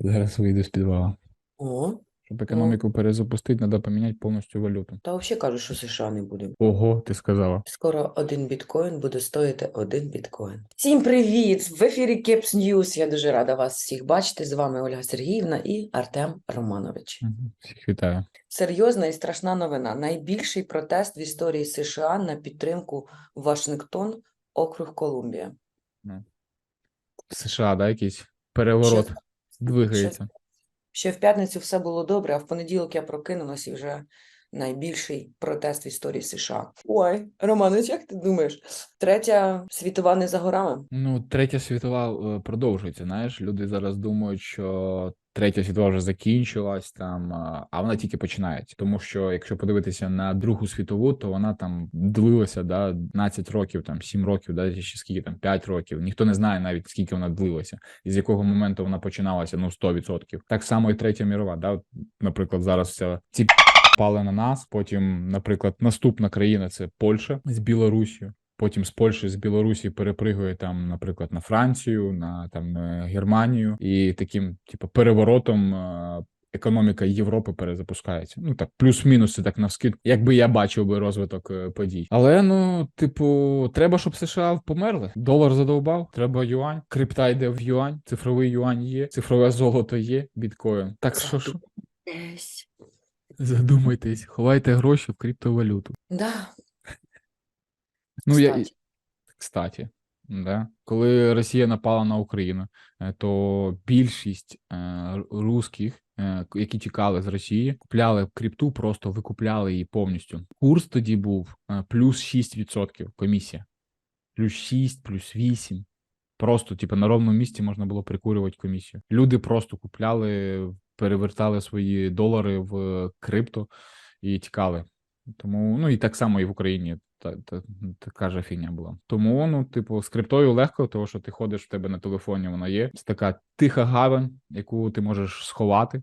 Зараз вийду з підвала. О, Щоб економіку перезапустити, треба поміняти повністю валюту. та взагалі кажуть, що США не буде. Ого, ти сказала. Скоро один біткоін буде стоїти один біткоін. Всім привіт! В ефірі Кепс Ньюс. Я дуже рада вас всіх бачити. З вами Ольга Сергіївна і Артем Романович. Мгм. Всіх вітаю. Серйозна і страшна новина. Найбільший протест в історії США на підтримку Вашингтон, округ Колумбія. В США, да, якийсь переворот Ще- двигається. Ще в п'ятницю все було добре, а в понеділок я прокинулась і вже найбільший протест в історії США. Ой, Романович, як ти думаєш? Третя світова не за горами. Ну, третя світова е, продовжується. Знаєш, люди зараз думають, що третя світова вже закінчилась там, а вона тільки починається. Тому що якщо подивитися на Другу світову, то вона там длилася да, 12 років, там 7 років, да, чи скільки там 5 років. Ніхто не знає навіть скільки вона длилася, і з якого моменту вона починалася. Ну 100%. Так само і третя мірова. Да, наприклад, зараз вся ці пали на нас. Потім, наприклад, наступна країна це Польща з Білорусію. Потім з Польщі з Білорусі перепригує там, наприклад, на Францію, на там е, Германію, і таким, типу, переворотом е, економіка Європи перезапускається. Ну так, плюс-мінус це так навскид, якби я бачив би розвиток е, подій. Але ну, типу, треба, щоб США померли. Долар задовбав, треба юань, крипта йде в юань, цифровий юань є, цифрове золото є, біткоін. Так що ж, задумайтесь, ховайте гроші в криптовалюту. Да, Ну я кстати. Кстати, да. Коли Росія напала на Україну, е, то більшість е, русських, е, які тікали з Росії, купляли крипту, просто викупляли її повністю. Курс тоді був е, плюс 6% комісія. Плюс 6, плюс 8. Просто, типу, на ровному місці можна було прикурювати комісію. Люди просто купляли, перевертали свої долари в крипто і тікали. Тому, ну і так само і в Україні та, та, така ж фігня була. Тому, ну, типу, з криптою легко, тому що ти ходиш в тебе на телефоні, вона є. Це така тиха гавань, яку ти можеш сховати,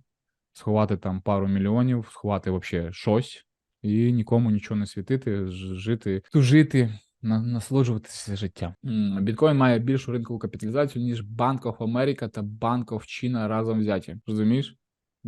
сховати там пару мільйонів, сховати взагалі щось, і нікому нічого не світити, жити, тужити. на- Насолоджуватися життям. Біткоін має більшу ринкову капіталізацію, ніж of America та Bank China разом взяті. Розумієш?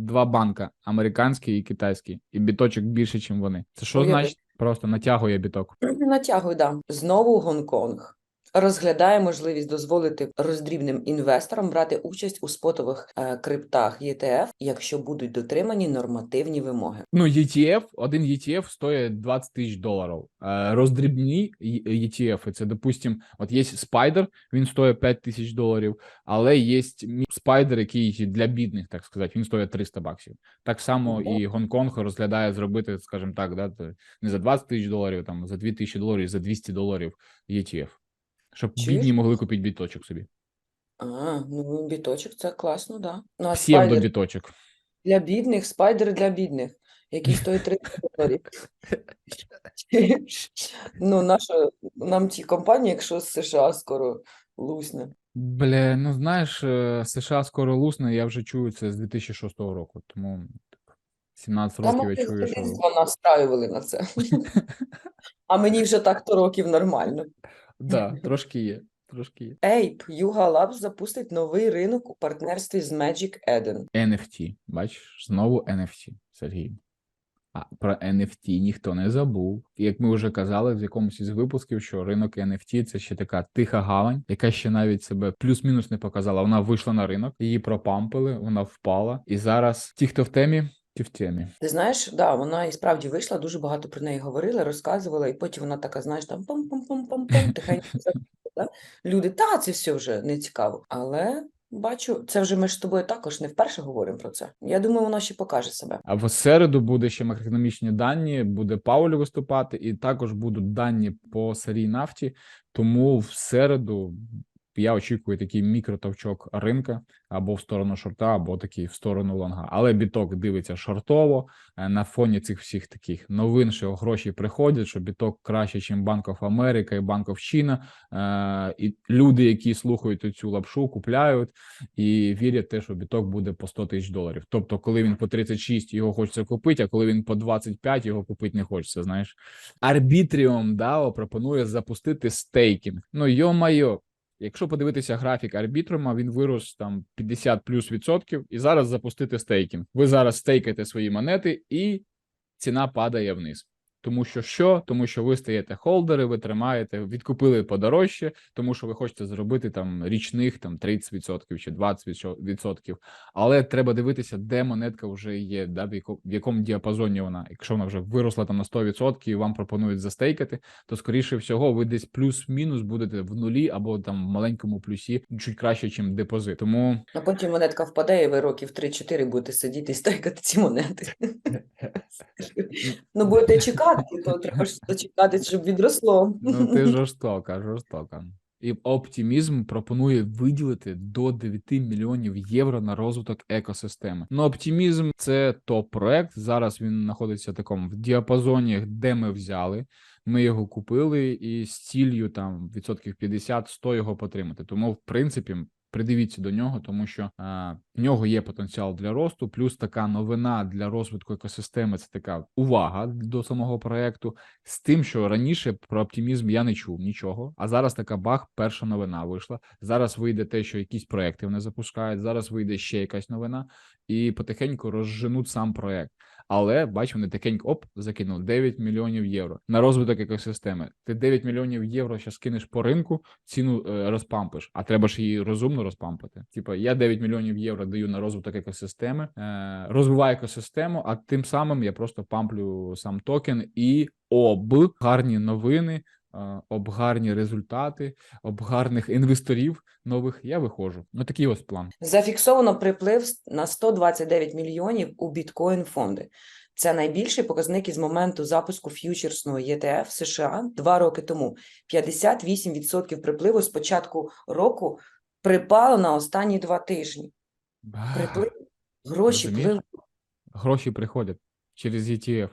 Два банка американський і китайський, і біточок більше, ніж вони. Це що Уяви. значить? Просто натягує біток. Натягуй, да. Знову Гонконг. Розглядає можливість дозволити роздрібним інвесторам брати участь у спотових е, криптах ETF, якщо будуть дотримані нормативні вимоги. Ну, ETF, один ETF стоїть 20 тисяч доларів. Е, Роздрібні E- ETF, це, допустим, от є Spider, він стоїть 5 тисяч доларів, але є Spider, який для бідних, так сказати, він стоїть 300 баксів. Так само Ого. і Гонконг розглядає зробити, скажімо так, да, не за 20 тисяч доларів, там, за 2 тисячі доларів, за 200 доларів ETF. Щоб Чуєш? бідні могли купити біточок собі. А, ну біточок це класно, да. Ну, а спайдер біточок. для бідних, спайдер для бідних, який стоїть 30 доларів. Ну, наша, нам ті компанії, якщо з США скоро лусне. Бля, ну знаєш, е, США скоро лусне, я вже чую це з 2006 року, тому типу, 17 Та років я мене з що дитинства настраювали на це. А мені вже так-то років нормально. Да, трошки є. Трошки є. Ape, Yuga Labs запустить новий ринок у партнерстві з Magic Eden. NFT. Бачиш, знову NFT, Сергій. А про NFT ніхто не забув. Як ми вже казали в якомусь із випусків, що ринок NFT це ще така тиха гавань, яка ще навіть себе плюс-мінус не показала. Вона вийшла на ринок, її пропампили, вона впала. І зараз ті, хто в темі, в темі. Ти знаєш, да, вона і справді вийшла, дуже багато про неї говорили, розказувала, і потім вона така, знаєш, там пам-пам-пам-пам-пам, тихенько. да? Люди, та, це все вже не цікаво. Але бачу, це вже ми ж з тобою також не вперше говоримо про це. Я думаю, вона ще покаже себе. А в середу буде ще макроекономічні дані, буде Пауль виступати, і також будуть дані по сирій нафті. Тому в середу я очікую такий мікротовчок ринка або в сторону шорта, або такий в сторону лонга. Але біток дивиться шортово е, на фоні цих всіх таких новин, що гроші приходять, що біток краще, ніж Bank of America і of China. Е, І люди, які слухають цю лапшу, купляють і вірять те, що біток буде по 100 тисяч доларів. Тобто, коли він по 36, його хочеться купити, а коли він по 25, його купити не хочеться. Знаєш, Арбітріум DAO пропонує запустити стейкінг. Ну йо-майо, Якщо подивитися графік арбітрума, він вирос там 50 плюс відсотків, і зараз запустити стейкінг. Ви зараз стейкаєте свої монети, і ціна падає вниз. Тому що що? Тому що ви стаєте холдери, ви тримаєте, відкупили подорожче, тому що ви хочете зробити там річних там 30% чи 20%. Але треба дивитися, де монетка вже є, да, в, яко, в якому діапазоні вона. Якщо вона вже виросла там на 100% і вам пропонують застейкати, то скоріше всього ви десь плюс-мінус будете в нулі або там в маленькому плюсі чуть краще, ніж депозит. Тому А потім монетка впаде, і ви років 3-4 будете сидіти і стейкати ці монети. Ну, будете чекати, то треба ж дочекати, щоб відросло. Ну, ти жорстока, жорстока. І оптимізм пропонує виділити до 9 мільйонів євро на розвиток екосистеми. Ну, оптимізм це топ-проект. Зараз він знаходиться в такому діапазоні, де ми взяли. Ми його купили і з ціллю там відсотків 50-100 його потримати. Тому, в принципі, придивіться до нього, тому що а, в нього є потенціал для росту. Плюс така новина для розвитку екосистеми. Це така увага до самого проекту. З тим, що раніше про оптимізм я не чув нічого. А зараз така бах, перша новина вийшла. Зараз вийде те, що якісь проекти вони запускають. Зараз вийде ще якась новина, і потихеньку розженуть сам проект. Але бач, вони тихенько оп, закинули 9 мільйонів євро на розвиток екосистеми. Ти 9 мільйонів євро ще скинеш по ринку, ціну е, розпампиш, а треба ж її розумно розпампити. Типа, я 9 мільйонів євро даю на розвиток екосистеми, е, розвиваю екосистему, а тим самим я просто памплю сам токен і об гарні новини. Об гарні результати, об гарних інвесторів нових я виходжу. Ну такий ось план. Зафіксовано приплив на 129 мільйонів у біткоін фонди. Це найбільший показник із моменту запуску ф'ючерсного ETF в США два роки тому. 58% припливу з початку року припало на останні два тижні. Приплив гроші пливуть. гроші приходять через ETF.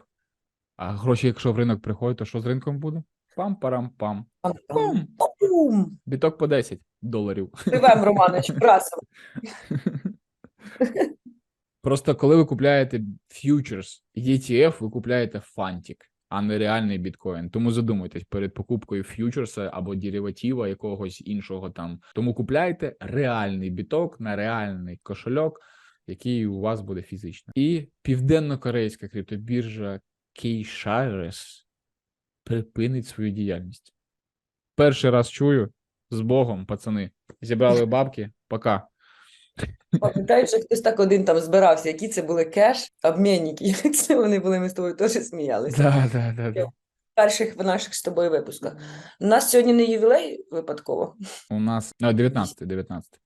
А гроші, якщо в ринок приходять, то що з ринком буде? Пам-парам-пам. Пум! Бум! Біток по 10 доларів. Живем, Романович, разом. Просто коли ви купляєте фьючерс ETF, ви купляєте фантик, а не реальний біткоін. Тому задумайтесь перед покупкою фьючерса або дериватива якогось іншого там. Тому купляйте реальний біток на реальний кошельок, який у вас буде фізично. І південно-корейська криптобіржа Кейшарес припинить свою діяльність. Перший раз чую з Богом, пацани. Зібрали бабки, пока. Пам'ятаєш, що хтось так один там збирався, які це були кеш, обмінники, як це вони були, ми з тобою теж сміялися. Да, да, да, перших в наших з тобою випусках. У нас сьогодні не ювілей випадково, У нас а, 19, 19.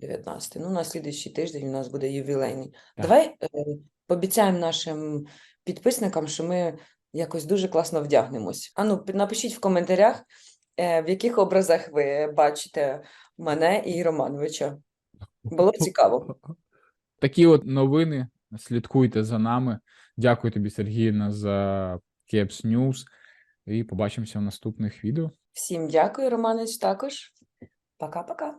19. Ну, на слідуючий тиждень у нас буде ювілейний. Так. Давай е, пообіцяємо нашим підписникам, що ми якось дуже класно вдягнемось. Ану, напишіть в коментарях, е, в яких образах ви бачите мене і Романовича. Було цікаво. Такі от новини. Слідкуйте за нами. Дякую тобі, Сергіївна, за Caps News. І побачимося в наступних відео. Всім дякую, Романович, також. Пока-пока.